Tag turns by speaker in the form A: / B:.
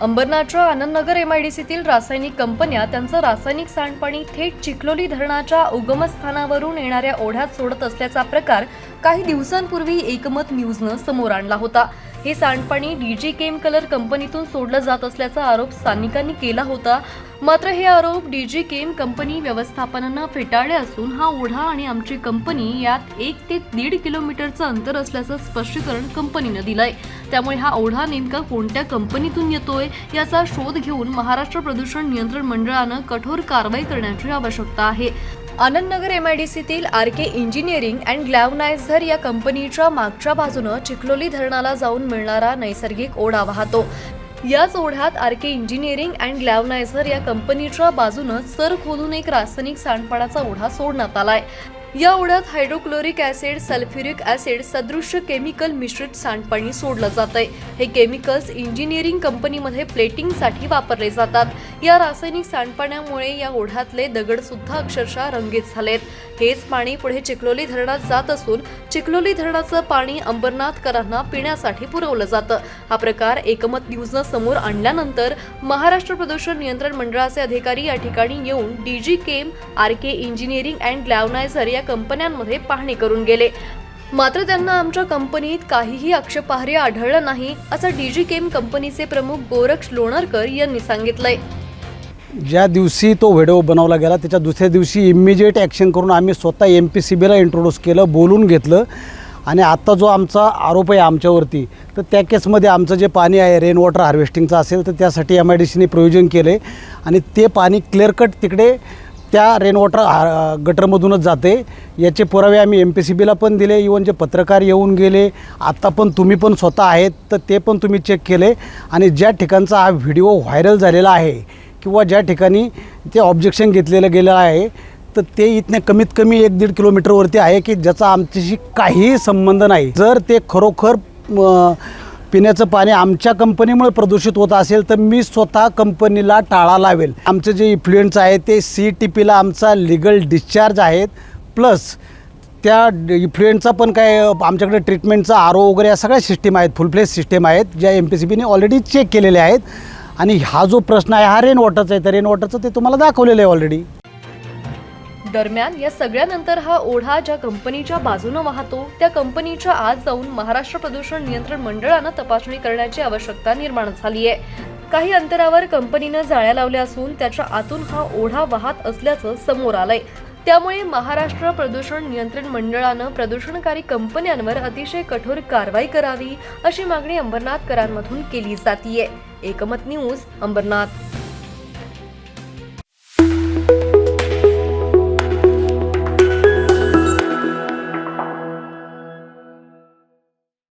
A: अंबरनाथच्या Anandnagar M I D सीतील रासायनिक कंपन्या त्यांचं रासायनिक सांडपाणी थेट चिखलोली धरणाच्या उगमस्थानावरून येणाऱ्या ओढ्यात सोडत असल्याचा प्रकार काही दिवसांपूर्वी एकमत न्यूजनं समोर आणला होता. हे सांडपाणी डीजी केम कलर कंपनीतून सोडलं जात असल्याचा आरोप स्थानिकांनी केला होता. मात्र हे आरोप डीजी केम कंपनी व्यवस्थापनानं फेटाळले असून हा ओढा आणि आमची कंपनी यात एक ते दीड किलोमीटरचं अंतर असल्याचं स्पष्टीकरण कंपनीनं दिलंय. त्यामुळे हा ओढा नेमका कोणत्या कंपनीतून येतोय याचा शोध घेऊन महाराष्ट्र प्रदूषण नियंत्रण मंडळानं कठोर कारवाई करण्याची आवश्यकता आहे. Anandnagar सीतील R K engineering and galvanizer या कंपनीच्या मागच्या बाजूनं चिखलोली धरणाला जाऊन मिळणारा नैसर्गिक ओढा वाहतो. याच ओढ्यात R K engineering and galvanizer या कंपनीच्या बाजूनं सर खोलून एक रासायनिक सांडपाण्याचा ओढा सोडण्यात आलाय. या ओढ्यात हायड्रोक्लोरिक ऍसिड सल्फ्युरिक ऍसिड सदृश्य केमिकल मिश्रित सांडपाणी सोडलं जातंय. हे केमिकल्स इंजिनिअरिंग कंपनीमध्ये प्लेटिंगसाठी वापरले जातात. या रासायनिक सांडपाण्यामुळे या ओढ्यातले दगड सुद्धा अक्षरशः रंगीत झालेत. हेच पाणी पुढे चिखलोली धरणात जात असून चिखलोली धरणाचं पाणी अंबरनाथकरांना पिण्यासाठी पुरवलं जातं. हा प्रकार एकमत न्यूजनं समोर आणल्यानंतर महाराष्ट्र प्रदूषण नियंत्रण मंडळाचे अधिकारी या ठिकाणी येऊन DG Chem R K engineering and galvanizer या कंपन्यांमध्ये पाहणी करून गेले. मात्र त्यांना आमच्या कंपनीत काहीही आक्षेपार्ह आढळलं नाही असं डीजी केम कंपनीचे प्रमुख गोरक्ष लोणरकर यांनी सांगितलंय.
B: ज्या दिवशी तो व्हिडिओ बनवला गेला त्याच्या दुसऱ्या दिवशी इमिजिएट ॲक्शन करून आम्ही स्वतः एम पी सी बीला इंट्रोड्यूस केलं बोलून घेतलं. आणि आत्ता जो आमचा आरोप आहे आमच्यावरती तर त्या केसमध्ये आमचं जे पाणी आहे रेन वॉटर हार्वेस्टिंगचं असेल तर त्यासाठी एम आय डी सीने प्रयोजन केले आणि ते पाणी क्लिअर कट तिकडे त्या रेन वॉटर हा गटरमधूनच जाते. याचे पुरावे आम्ही एम पी सी बीला पण दिले. इवन जे पत्रकार येऊन गेले आत्ता पण तुम्ही पण स्वतः आहेत तर ते पण तुम्ही चेक केले. आणि ज्या ठिकाणचा हा व्हिडिओ व्हायरल झालेला आहे किंवा ज्या ठिकाणी ते ऑब्जेक्शन घेतलेलं गेलं आहे तर ते इथने कमीत कमी एक दीड किलोमीटरवरती आहे की ज्याचा आमच्याशी काहीही संबंध नाही. जर ते खरोखर पिण्याचं पाणी आमच्या कंपनीमुळे प्रदूषित होत असेल तर मी स्वतः कंपनीला टाळा लावेल. आमचं जे इन्फ्लुएन्स आहे ते सी टी पीला आमचा लिगल डिस्चार्ज आहेत. प्लस त्या इन्फ्लुएन्सचा पण काय आमच्याकडे ट्रीटमेंटचा आर ओ वगैरे या सगळ्या सिस्टीम आहेत फुल फ्लेज सिस्टीम आहेत ज्या एम पी सी बीने ऑलरेडी चेक केलेले आहेत. आणि हा जो प्रश्न आहे हा रेन वॉटरचा आहे तर रेन वॉटरचं ते तुम्हाला दाखवलेलं आहे ऑलरेडी
A: दरम्यान या सगळ्यानंतर हा ओढा ज्या कंपनीच्या बाजूनं वाहतो त्या कंपनीच्या आज जाऊन महाराष्ट्र प्रदूषण नियंत्रण मंडळानं तपासणी करण्याची आवश्यकता निर्माण झाली आहे. काही अंतरावर कंपनीनं जाळ्या लावल्या असून त्याच्या आतून हा ओढा वाहत असल्याचं समोर आलंय. त्यामुळे महाराष्ट्र प्रदूषण नियंत्रण मंडळानं प्रदूषणकारी कंपन्यांवर अतिशय कठोर कारवाई करावी अशी मागणी अंबरनाथकरांमधून केली जातीये. एकमत न्यूज अंबरनाथ.